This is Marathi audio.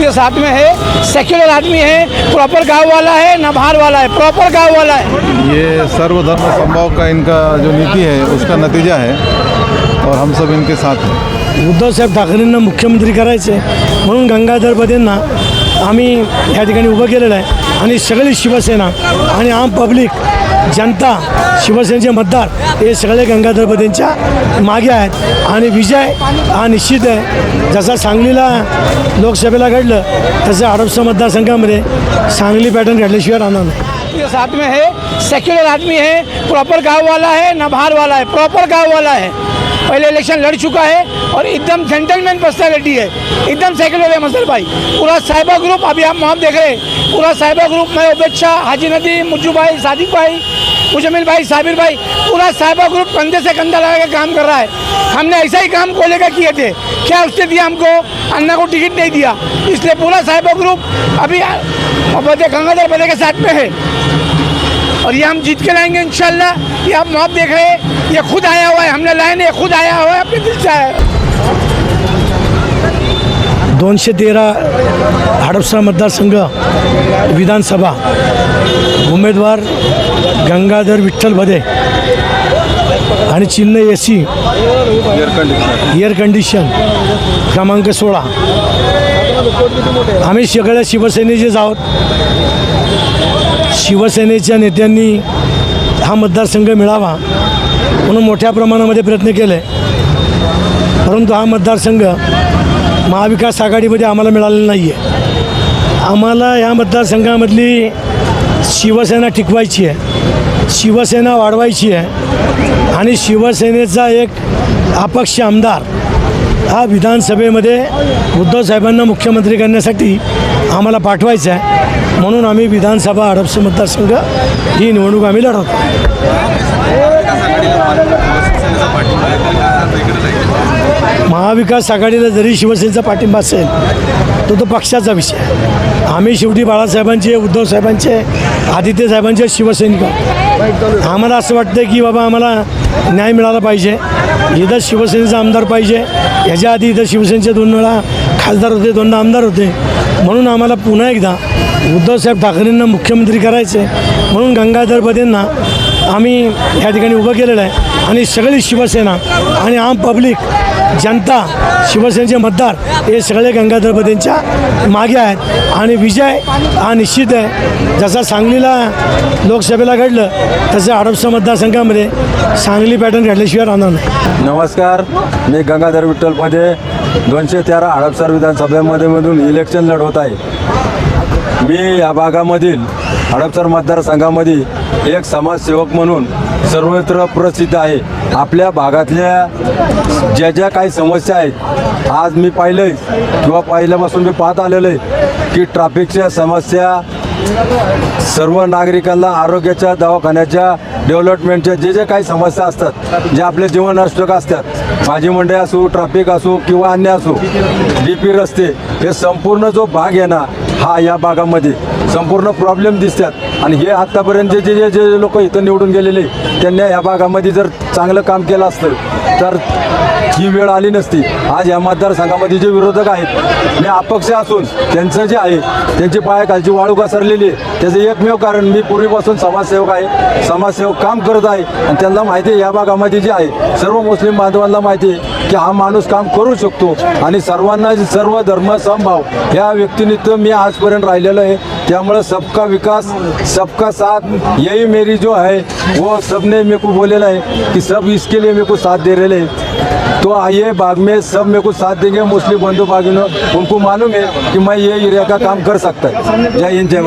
के साथ में है सेक्युलर आदमी है प्रॉपर गांव वाला है ना बाहर वाला है प्रॉपर गांव वाला है। ये सर्वधर्म संभाव का इनका जो नीति है उसका नतीजा है और हम सब इनके साथ हैं। उद्धवसाहेब ठाकरेंना मुख्यमंत्री करायचे म्हणून गंगाधर बदेंना आम्ही या ठिकाणी उभं केलेलं आहे. आणि सगळी शिवसेना आणि आम पब्लिक जनता शिवसेनेचे मतदार हे सगळे गंगाधरपतींच्या मागे आहेत. आणि विजय हा निश्चित आहे. जसा सांगलीला लोकसभेला घडलं तसं हडपसर मतदारसंघामध्ये सांगली पॅटर्न घडल्याशिवाय राहणार नाही. साथ में है सेक्युलर आदमी है प्रॉपर गाँव वाला है ना बाहर वाला है प्रॉपर गाँव वाला है. पहले इलेक्शन लड़ चुका है और एकदम जेंटलमैन पर्सनैलिटी है। एकदम सेक्युलर है मसर भाई। पूरा साहिबा ग्रुप अभी आप वहाँ देख रहे हैं। पूरा साहिबा ग्रुप में उपेक्षा, हाजी नदी, मुज्जू भाई, सादिक भाई मुजमिल भाई, साबिर भाई, पूरा साहिबा ग्रुप कंधे से कंधा लगा के काम कर रहा है। हमने ऐसा ही काम कोले का किए थे। क्या उसने दिया हमको? अन्ना को टिकट नहीं दिया। इसलिए पूरा साहिबा ग्रुप अभी गंगाधर बदे के साथ में है। और ये हम जीत के लाएंगे इंशाल्लाह। ये आप मौत देख रहे हैं ये खुद आया हुआ है हमने लाए नहीं ये खुद आया हुआ है अपने दिल से आया दोनशे तेरा हडपसर मतदारसंघ विधानसभा उमेदवार गंगाधर विठ्ठल भदे आणि चिन्ह ए सी एअर कंडिशन क्रमांक सोळा. आम्ही सगळ्या शिवसेनेचेच आहोत. शिवसेनेच्या नेत्यांनी हा मतदारसंघ मिळावा म्हणून मोठ्या प्रमाणामध्ये प्रयत्न केले. परंतु हा मतदारसंघ महाविकास आघाडीमध्ये आम्हाला मिळालेला नाही आहे आम्हाला या मतदारसंघामधली शिवसेना टिकवायची आहे शिवसेना वाढवायची आहे आणि शिवसेनेचा एक अपक्ष आमदार हा विधानसभेमध्ये उद्धव साहेबांना मुख्यमंत्री करण्यासाठी आम्हाला पाठवायचा आहे म्हणून आम्ही विधानसभा हडपस मतदारसंघ ही निवडणूक आम्ही लढवतो महाविकास आघाडीला जरी शिवसेनेचा पाठिंबा असेल तो तो पक्षाचा विषय आहे. आम्ही शेवटी बाळासाहेबांचे उद्धव साहेबांचे आदित्य साहेबांचे शिवसैनिक आहोत. आम्हाला असं वाटतं की बाबा आम्हाला न्याय मिळाला पाहिजे. इथं शिवसेनेचा आमदार पाहिजे. ह्याच्या आधी इथं शिवसेनेचे दोन वेळा खासदार होते दोनदा आमदार होते. म्हणून आम्हाला पुन्हा एकदा उद्धवसाहेब ठाकरेंना मुख्यमंत्री करायचे म्हणून गंगाधर आम्ही या ठिकाणी उभं केलेलं आहे. आणि सगळी शिवसेना आणि आम पब्लिक जनता शिवसेनेचे मतदार हे सगळे गंगाधरपतींच्या मागे आहेत. आणि विजय हा निश्चित आहे. जसा सांगलीला लोकसभेला घडलं तसं हडपसर मतदारसंघामध्ये सांगली पॅटर्न घडल्याशिवाय राहणार नाही. नमस्कार. मी गंगाधर विठ्ठलमध्ये दोनशे तेरा हडपसर विधानसभेमध्ये मधून इलेक्शन लढवत आहे. मी या भागामधील हडपसर मतदारसंघामध्ये एक समाजसेवक म्हणून सर्वत्र प्रसिद्ध आहे. आपल्या भागातल्या ज्या ज्या काही समस्या आहेत आज मी पाहिलं किंवा पाहिल्यापासून मी पाहत आलेलं आहे की ट्रॅफिकच्या समस्या सर्व नागरिकांना आरोग्याच्या दवाखान्याच्या डेव्हलपमेंटच्या जे जे काही समस्या असतात जे आपले जीवनावश्यक असतात भाजी मंडई असो ट्रॅफिक असू किंवा अन्य असो डी पी रस्ते हे संपूर्ण जो भाग आहे ना हा या भागामध्ये संपूर्ण प्रॉब्लेम दिसतात. आणि हे आत्तापर्यंत जे जे जे लोक इथं निवडून गेलेले त्यांनी या भागामध्ये जर चांगलं काम केलं असतं तर ही वेळ आली नसती. आज या मतदारसंघामध्ये जे विरोधक आहेत मी अपक्ष असून त्यांचं जे आहे त्यांची पायाखालची वाळू घसरलेली आहे. त्याचं एकमेव कारण मी पूर्वीपासून समाजसेवक आहे. समाजसेवक काम करत आहे. आणि त्यांना माहिती आहे या भागामध्ये जे आहे सर्व मुस्लिम बांधवांना माहिती आहे की हा माणूस काम करू शकतो. आणि सर्वांना सर्व धर्म समभाव या व्यक्तिनित्व मी आजपर्यंत राहिलेलो आहे. त्यामुळं सबका विकास सबका साथ यही मेरी जो है वो सबने मेरे को बोलेला है कि सब इसके लिए मेरे को साथ दे रहे हैं. तो आइए बाग में सब मेरे को साथ देंगे मुस्लिम बंधु भागिनों। उनको मालूम है कि मैं ये एरिया का काम कर सकता है। जय हिंद जय